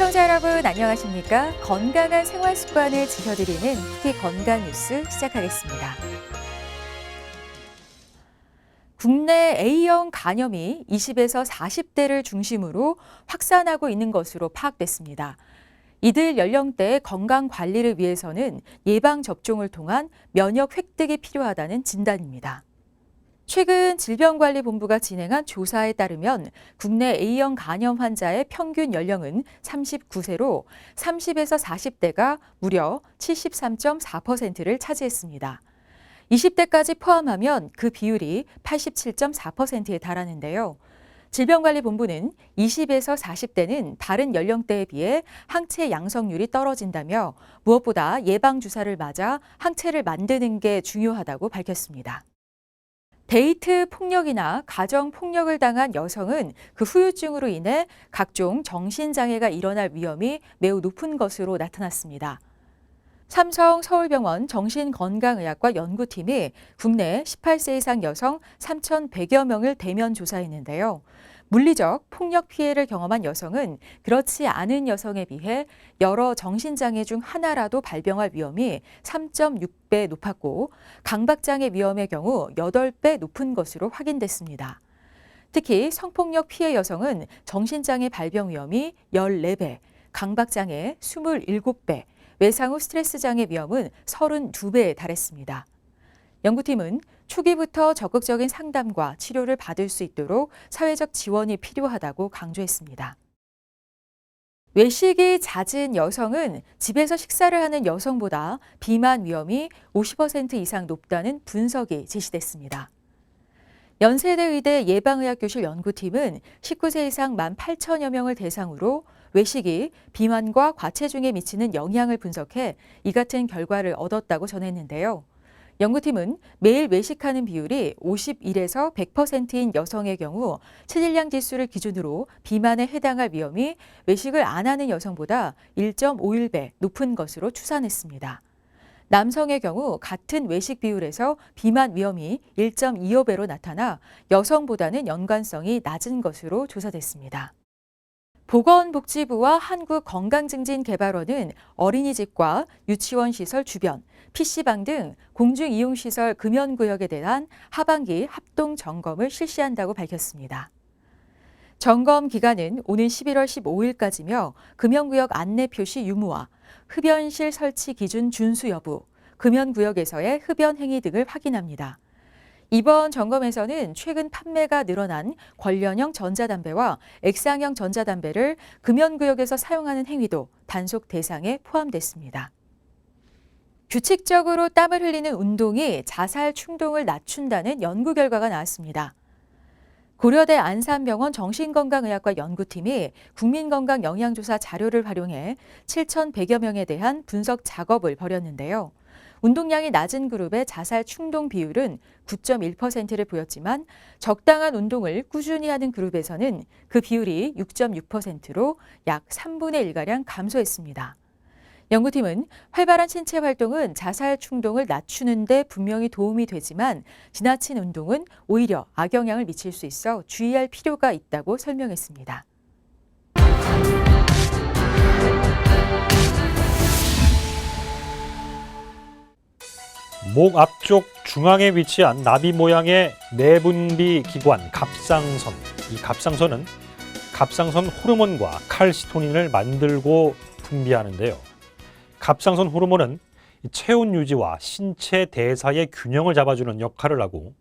시청자 여러분 안녕하십니까? 건강한 생활 습관을 지켜드리는 티 건강 뉴스 시작하겠습니다. 국내 A형 간염이 20에서 40대를 중심으로 확산하고 있는 것으로 파악됐습니다. 이들 연령대의 건강 관리를 위해서는 예방 접종을 통한 면역 획득이 필요하다는 진단입니다. 최근 질병관리본부가 진행한 조사에 따르면 국내 A형 간염 환자의 평균 연령은 39세로 30에서 40대가 무려 73.4%를 차지했습니다. 20대까지 포함하면 그 비율이 87.4%에 달하는데요. 질병관리본부는 20에서 40대는 다른 연령대에 비해 항체 양성률이 떨어진다며 무엇보다 예방주사를 맞아 항체를 만드는 게 중요하다고 밝혔습니다. 데이트 폭력이나 가정 폭력을 당한 여성은 그 후유증으로 인해 각종 정신장애가 일어날 위험이 매우 높은 것으로 나타났습니다. 삼성 서울병원 정신건강의학과 연구팀이 국내 18세 이상 여성 3,100여 명을 대면 조사했는데요. 물리적 폭력 피해를 경험한 여성은 그렇지 않은 여성에 비해 여러 정신장애 중 하나라도 발병할 위험이 3.6배 높았고 강박장애 위험의 경우 8배 높은 것으로 확인됐습니다. 특히 성폭력 피해 여성은 정신장애 발병 위험이 14배, 강박장애 27배, 외상 후 스트레스 장애 위험은 32배에 달했습니다. 연구팀은 초기부터 적극적인 상담과 치료를 받을 수 있도록 사회적 지원이 필요하다고 강조했습니다. 외식이 잦은 여성은 집에서 식사를 하는 여성보다 비만 위험이 50% 이상 높다는 분석이 제시됐습니다. 연세대 의대 예방의학교실 연구팀은 19세 이상 1만 8천여 명을 대상으로 외식이 비만과 과체중에 미치는 영향을 분석해 이 같은 결과를 얻었다고 전했는데요. 연구팀은 매일 외식하는 비율이 51에서 100%인 여성의 경우 체질량 지수를 기준으로 비만에 해당할 위험이 외식을 안 하는 여성보다 1.51배 높은 것으로 추산했습니다. 남성의 경우 같은 외식 비율에서 비만 위험이 1.25배로 나타나 여성보다는 연관성이 낮은 것으로 조사됐습니다. 보건복지부와 한국건강증진개발원은 어린이집과 유치원 시설 주변, PC방 등 공중 이용 시설 금연 구역에 대한 하반기 합동 점검을 실시한다고 밝혔습니다. 점검 기간은 오는 11월 15일까지며 금연구역 안내 표시 유무와 흡연실 설치 기준 준수 여부, 금연구역에서의 흡연 행위 등을 확인합니다. 이번 점검에서는 최근 판매가 늘어난 관련형 전자담배와 액상형 전자담배를 금연구역에서 사용하는 행위도 단속 대상에 포함됐습니다. 규칙적으로 땀을 흘리는 운동이 자살 충동을 낮춘다는 연구 결과가 나왔습니다. 고려대 안산병원 정신건강의학과 연구팀이 국민건강 영양조사 자료를 활용해 7,100여 명에 대한 분석 작업을 벌였는데요. 운동량이 낮은 그룹의 자살 충동 비율은 9.1%를 보였지만 적당한 운동을 꾸준히 하는 그룹에서는 그 비율이 6.6%로 약 3분의 1가량 감소했습니다. 연구팀은 활발한 신체 활동은 자살 충동을 낮추는 데 분명히 도움이 되지만 지나친 운동은 오히려 악영향을 미칠 수 있어 주의할 필요가 있다고 설명했습니다. 목 앞쪽 중앙에 위치한 나비 모양의 내분비 기관 갑상선. 이 갑상선은 갑상선 호르몬과 칼시토닌을 만들고 분비하는데요. 갑상선 호르몬은 체온 유지와 신체 대사의 균형을 잡아주는 역할을 하고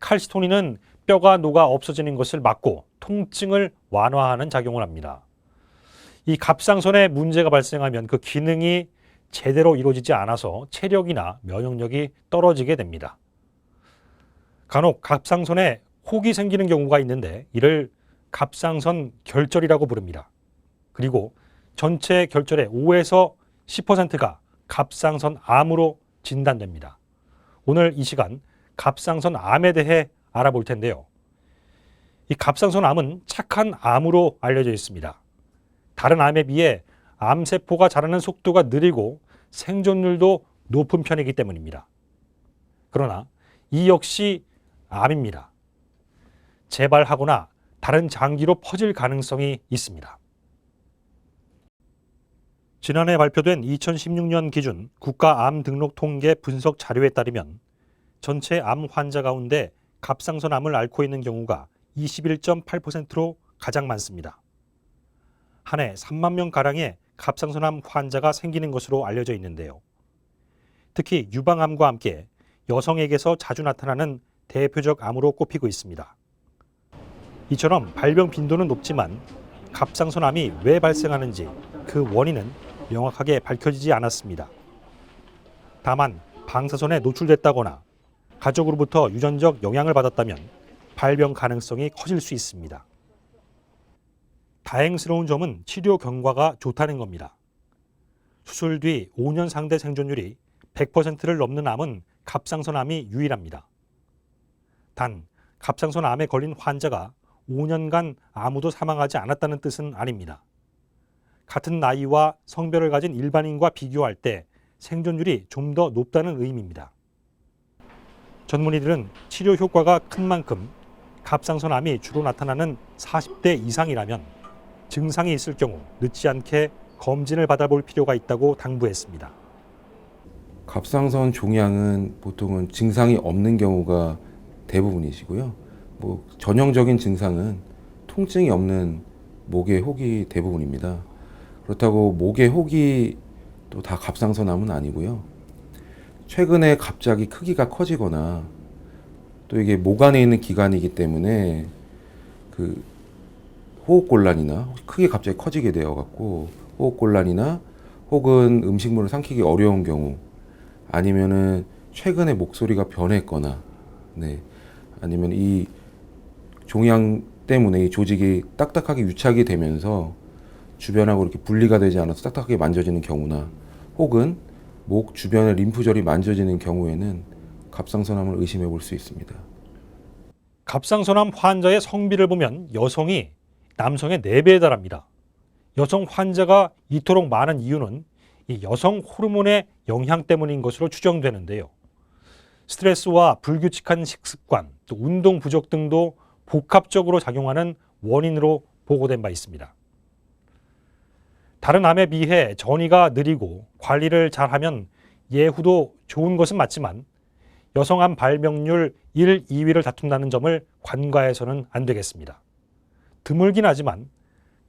칼시토닌은 뼈가 녹아 없어지는 것을 막고 통증을 완화하는 작용을 합니다. 이 갑상선에 문제가 발생하면 그 기능이 제대로 이루어지지 않아서 체력이나 면역력이 떨어지게 됩니다. 간혹 갑상선에 혹이 생기는 경우가 있는데 이를 갑상선 결절이라고 부릅니다. 그리고 전체 결절의 5에서 10%가 갑상선 암으로 진단됩니다. 오늘 이 시간 갑상선 암에 대해 알아볼 텐데요. 이 갑상선 암은 착한 암으로 알려져 있습니다. 다른 암에 비해 암세포가 자라는 속도가 느리고 생존율도 높은 편이기 때문입니다. 그러나 이 역시 암입니다. 재발하거나 다른 장기로 퍼질 가능성이 있습니다. 지난해 발표된 2016년 기준 국가 암 등록 통계 분석 자료에 따르면 전체 암 환자 가운데 갑상선 암을 앓고 있는 경우가 21.8%로 가장 많습니다. 한 해 3만 명 가량의 갑상선 암 환자가 생기는 것으로 알려져 있는데요. 특히 유방암과 함께 여성에게서 자주 나타나는 대표적 암으로 꼽히고 있습니다. 이처럼 발병 빈도는 높지만 갑상선암이 왜 발생하는지 그 원인은 명확하게 밝혀지지 않았습니다. 다만 방사선에 노출됐다거나 가족으로부터 유전적 영향을 받았다면 발병 가능성이 커질 수 있습니다. 다행스러운 점은 치료 경과가 좋다는 겁니다. 수술 뒤 5년 상대 생존율이 100%를 넘는 암은 갑상선암이 유일합니다. 단 갑상선암에 걸린 환자가 5년간 아무도 사망하지 않았다는 뜻은 아닙니다. 같은 나이와 성별을 가진 일반인과 비교할 때 생존율이 좀 더 높다는 의미입니다. 전문의들은 치료 효과가 큰 만큼 갑상선암이 주로 나타나는 40대 이상이라면 증상이 있을 경우 늦지 않게 검진을 받아볼 필요가 있다고 당부했습니다. 갑상선 종양은 보통은 증상이 없는 경우가 대부분이시고요. 뭐 전형적인 증상은 통증이 없는 목의 혹이 대부분입니다. 그렇다고 목의 혹이 또 다 갑상선암은 아니고요. 최근에 갑자기 크기가 커지거나 또 이게 목 안에 있는 기관이기 때문에 그 호흡곤란이나 크게 갑자기 커지게 되어 갖고 호흡곤란이나 혹은 음식물을 삼키기 어려운 경우 아니면은 최근에 목소리가 변했거나 네 아니면 이 종양 때문에 이 조직이 딱딱하게 유착이 되면서 주변하고 이렇게 분리가 되지 않아서 딱딱하게 만져지는 경우나 혹은 목 주변의 림프절이 만져지는 경우에는 갑상선암을 의심해 볼 수 있습니다. 갑상선암 환자의 성비를 보면 여성이 남성의 4배에 달합니다. 여성 환자가 이토록 많은 이유는 이 여성 호르몬의 영향 때문인 것으로 추정되는데요. 스트레스와 불규칙한 식습관, 또 운동 부족 등도 복합적으로 작용하는 원인으로 보고된 바 있습니다. 다른 암에 비해 전이가 느리고 관리를 잘하면 예후도 좋은 것은 맞지만 여성암 발병률 1, 2위를 다툰다는 점을 관과해서는 안 되겠습니다. 드물긴 하지만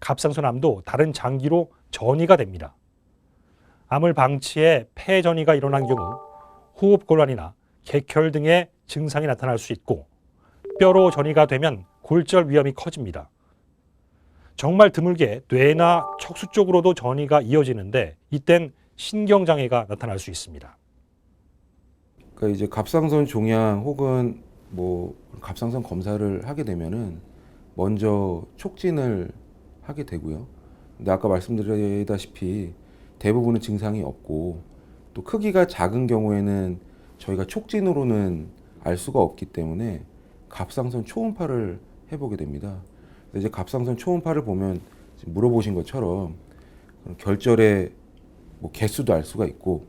갑상선암도 다른 장기로 전이가 됩니다. 암을 방치해 폐전이가 일어난 경우 호흡곤란이나 객혈 등의 증상이 나타날 수 있고 뼈로 전이가 되면 골절 위험이 커집니다. 정말 드물게 뇌나 척수 쪽으로도 전이가 이어지는데 이땐 신경장애가 나타날 수 있습니다. 그러니까 이제 갑상선 종양 혹은 뭐 갑상선 검사를 하게 되면은 먼저 촉진을 하게 되고요. 근데 아까 말씀드렸다시피 대부분은 증상이 없고 또 크기가 작은 경우에는 저희가 촉진으로는 알 수가 없기 때문에 갑상선 초음파를 해보게 됩니다. 이제 갑상선 초음파를 보면 물어보신 것처럼 결절의 뭐 개수도 알 수가 있고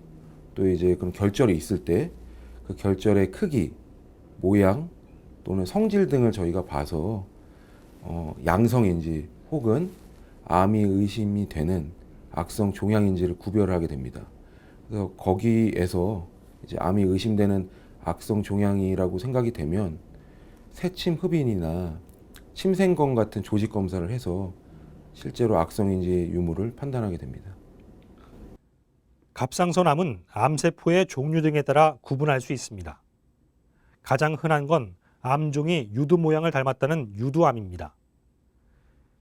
또 이제 그런 결절이 있을 때 그 결절의 크기, 모양 또는 성질 등을 저희가 봐서 어, 양성인지 혹은 암이 의심이 되는 악성 종양인지를 구별하게 됩니다. 그래서 거기에서 이제 암이 의심되는 악성 종양이라고 생각이 되면 새침 흡인이나 침생검 같은 조직 검사를 해서 실제로 악성인지 유무를 판단하게 됩니다. 갑상선암은 암세포의 종류 등에 따라 구분할 수 있습니다. 가장 흔한 건 암종이 유두 모양을 닮았다는 유두암입니다.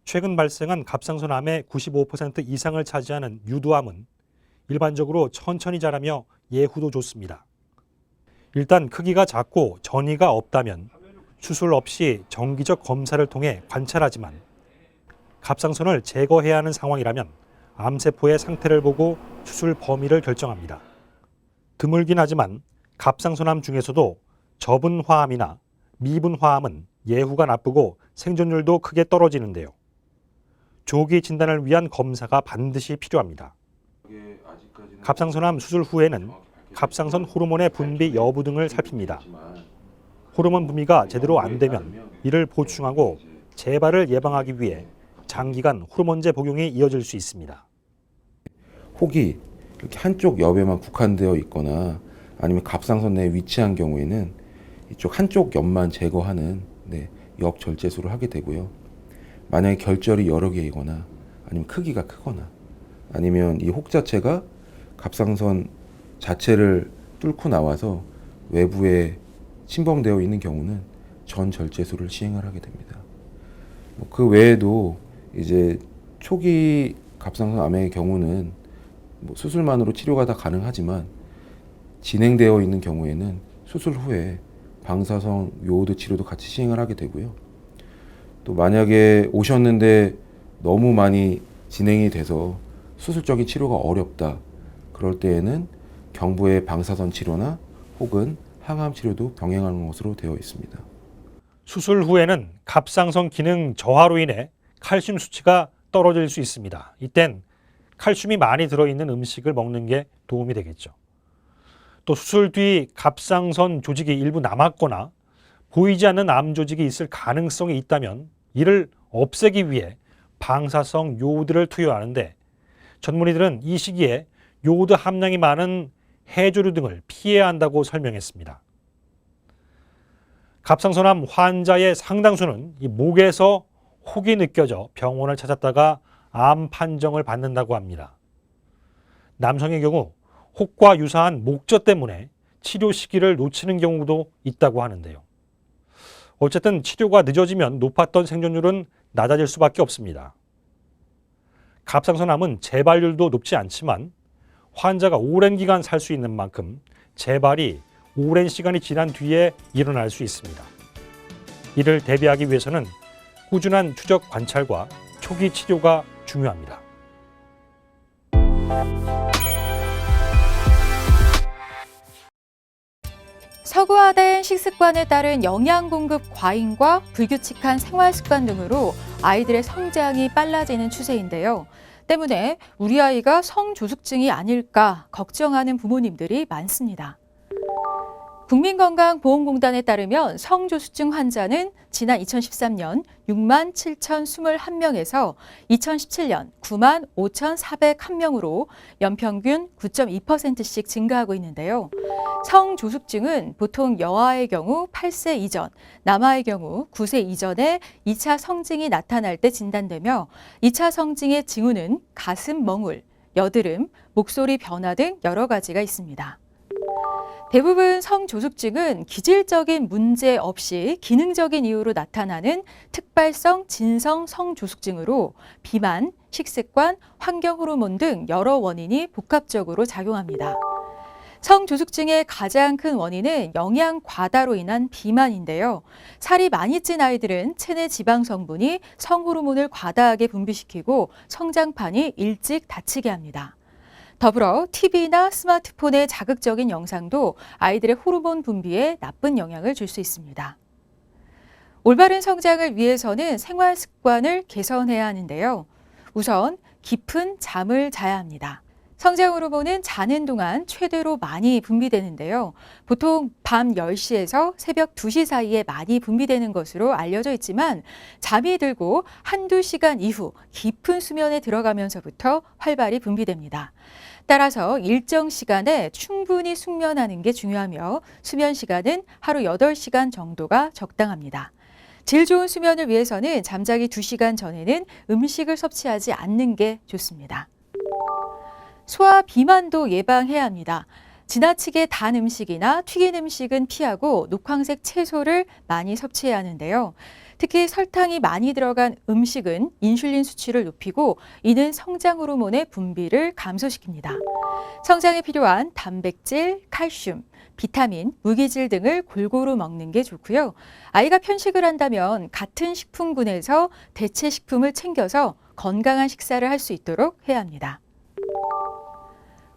최근 발생한 갑상선암의 95% 이상을 차지하는 유두암은 일반적으로 천천히 자라며 예후도 좋습니다. 일단 크기가 작고 전이가 없다면 수술 없이 정기적 검사를 통해 관찰하지만 갑상선을 제거해야 하는 상황이라면 암세포의 상태를 보고 수술 범위를 결정합니다. 드물긴 하지만 갑상선암 중에서도 저분 화암이나 미분 화암은 예후가 나쁘고 생존율도 크게 떨어지는데요. 조기 진단을 위한 검사가 반드시 필요합니다. 갑상선암 수술 후에는 갑상선 호르몬의 분비 여부 등을 살핍니다. 호르몬 분비가 제대로 안 되면 이를 보충하고 재발을 예방하기 위해 장기간 호르몬제 복용이 이어질 수 있습니다. 혹이 이렇게 한쪽 옆에만 국한되어 있거나 아니면 갑상선 내에 위치한 경우에는 이쪽 한쪽 옆만 제거하는 네, 옆 절제술을 하게 되고요. 만약에 결절이 여러 개이거나 아니면 크기가 크거나 아니면 이 혹 자체가 갑상선 자체를 뚫고 나와서 외부에 침범되어 있는 경우는 전 절제술을 시행을 하게 됩니다. 뭐그 외에도 이제 초기 갑상선 암의 경우는 뭐 수술만으로 치료가 다 가능하지만 진행되어 있는 경우에는 수술 후에 방사성 요오드 치료도 같이 시행을 하게 되고요. 또 만약에 오셨는데 너무 많이 진행이 돼서 수술적인 치료가 어렵다. 그럴 때에는 경부의 방사선 치료나 혹은 항암 치료도 병행하는 것으로 되어 있습니다. 수술 후에는 갑상선 기능 저하로 인해 칼슘 수치가 떨어질 수 있습니다. 이땐 칼슘이 많이 들어있는 음식을 먹는 게 도움이 되겠죠. 또 수술 뒤 갑상선 조직이 일부 남았거나 보이지 않는 암 조직이 있을 가능성이 있다면 이를 없애기 위해 방사성 요오드를 투여하는데 전문의들은 이 시기에 요오드 함량이 많은 해조류 등을 피해야 한다고 설명했습니다. 갑상선암 환자의 상당수는 이 목에서 혹이 느껴져 병원을 찾았다가 암 판정을 받는다고 합니다. 남성의 경우 혹과 유사한 목젖 때문에 치료 시기를 놓치는 경우도 있다고 하는데요. 어쨌든 치료가 늦어지면 높았던 생존율은 낮아질 수밖에 없습니다. 갑상선암은 재발률도 높지 않지만 환자가 오랜 기간 살 수 있는 만큼 재발이 오랜 시간이 지난 뒤에 일어날 수 있습니다. 이를 대비하기 위해서는 꾸준한 추적 관찰과 초기 치료가 중요합니다. 서구화된 식습관에 따른 영양 공급 과잉과 불규칙한 생활 습관 등으로 아이들의 성장이 빨라지는 추세인데요. 때문에 우리 아이가 성조숙증이 아닐까 걱정하는 부모님들이 많습니다. 국민건강보험공단에 따르면 성조숙증 환자는 지난 2013년 6만 7,021명에서 2017년 9만 5,401명으로 연평균 9.2%씩 증가하고 있는데요. 성조숙증은 보통 여아의 경우 8세 이전, 남아의 경우 9세 이전에 2차 성징이 나타날 때 진단되며 2차 성징의 징후는 가슴 멍울, 여드름, 목소리 변화 등 여러 가지가 있습니다. 대부분 성조숙증은 기질적인 문제 없이 기능적인 이유로 나타나는 특발성 진성 성조숙증으로 비만, 식습관, 환경 호르몬 등 여러 원인이 복합적으로 작용합니다. 성조숙증의 가장 큰 원인은 영양 과다로 인한 비만인데요. 살이 많이 찐 아이들은 체내 지방 성분이 성호르몬을 과다하게 분비시키고 성장판이 일찍 다치게 합니다. 더불어 TV나 스마트폰의 자극적인 영상도 아이들의 호르몬 분비에 나쁜 영향을 줄 수 있습니다. 올바른 성장을 위해서는 생활 습관을 개선해야 하는데요. 우선 깊은 잠을 자야 합니다. 성장 호르몬은 자는 동안 최대로 많이 분비되는데요. 보통 밤 10시에서 새벽 2시 사이에 많이 분비되는 것으로 알려져 있지만 잠이 들고 한두 시간 이후 깊은 수면에 들어가면서부터 활발히 분비됩니다. 따라서 일정 시간에 충분히 숙면하는 게 중요하며 수면 시간은 하루 8시간 정도가 적당합니다. 질 좋은 수면을 위해서는 잠자기 2시간 전에는 음식을 섭취하지 않는 게 좋습니다. 소화 비만도 예방해야 합니다. 지나치게 단 음식이나 튀긴 음식은 피하고 녹황색 채소를 많이 섭취해야 하는데요. 특히 설탕이 많이 들어간 음식은 인슐린 수치를 높이고 이는 성장 호르몬의 분비를 감소시킵니다. 성장에 필요한 단백질, 칼슘, 비타민, 무기질 등을 골고루 먹는 게 좋고요. 아이가 편식을 한다면 같은 식품군에서 대체 식품을 챙겨서 건강한 식사를 할 수 있도록 해야 합니다.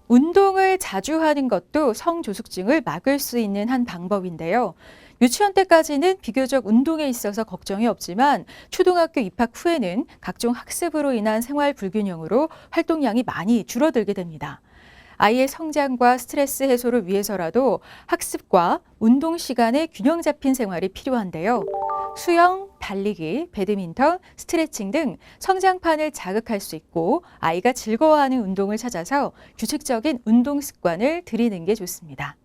운동을 자주 하는 것도 성조숙증을 막을 수 있는 한 방법인데요. 유치원 때까지는 비교적 운동에 있어서 걱정이 없지만 초등학교 입학 후에는 각종 학습으로 인한 생활 불균형으로 활동량이 많이 줄어들게 됩니다. 아이의 성장과 스트레스 해소를 위해서라도 학습과 운동 시간의 균형 잡힌 생활이 필요한데요. 수영, 달리기, 배드민턴, 스트레칭 등 성장판을 자극할 수 있고 아이가 즐거워하는 운동을 찾아서 규칙적인 운동 습관을 들이는 게 좋습니다.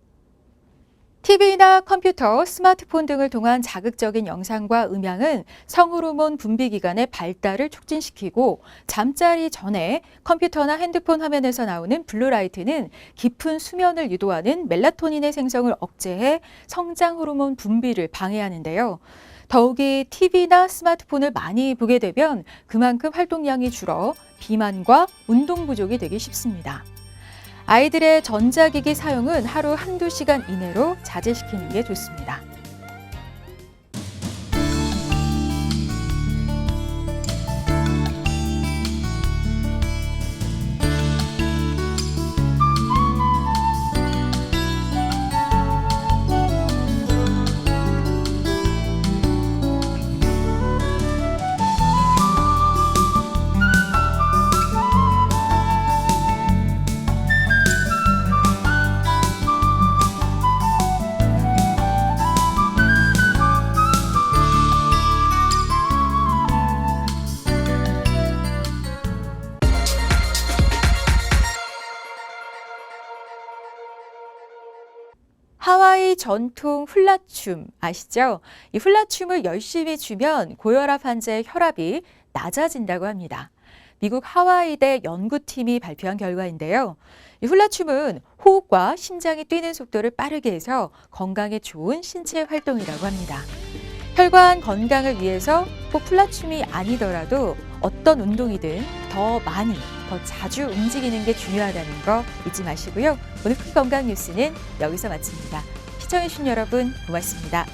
TV나 컴퓨터, 스마트폰 등을 통한 자극적인 영상과 음향은 성호르몬 분비 기관의 발달을 촉진시키고 잠자리 전에 컴퓨터나 핸드폰 화면에서 나오는 블루라이트는 깊은 수면을 유도하는 멜라토닌의 생성을 억제해 성장 호르몬 분비를 방해하는데요. 더욱이 TV나 스마트폰을 많이 보게 되면 그만큼 활동량이 줄어 비만과 운동 부족이 되기 쉽습니다. 아이들의 전자기기 사용은 하루 한두 시간 이내로 자제시키는 게 좋습니다. 전통 훌라춤 아시죠? 이 훌라춤을 열심히 추면 고혈압 환자의 혈압이 낮아진다고 합니다. 미국 하와이대 연구팀이 발표한 결과인데요. 이 훌라춤은 호흡과 심장이 뛰는 속도를 빠르게 해서 건강에 좋은 신체 활동이라고 합니다. 혈관 건강을 위해서 꼭 훌라춤이 아니더라도 어떤 운동이든 더 많이, 더 자주 움직이는 게 중요하다는 거 잊지 마시고요. 오늘 큰 건강 뉴스는 여기서 마칩니다. 시청해주신 여러분 고맙습니다.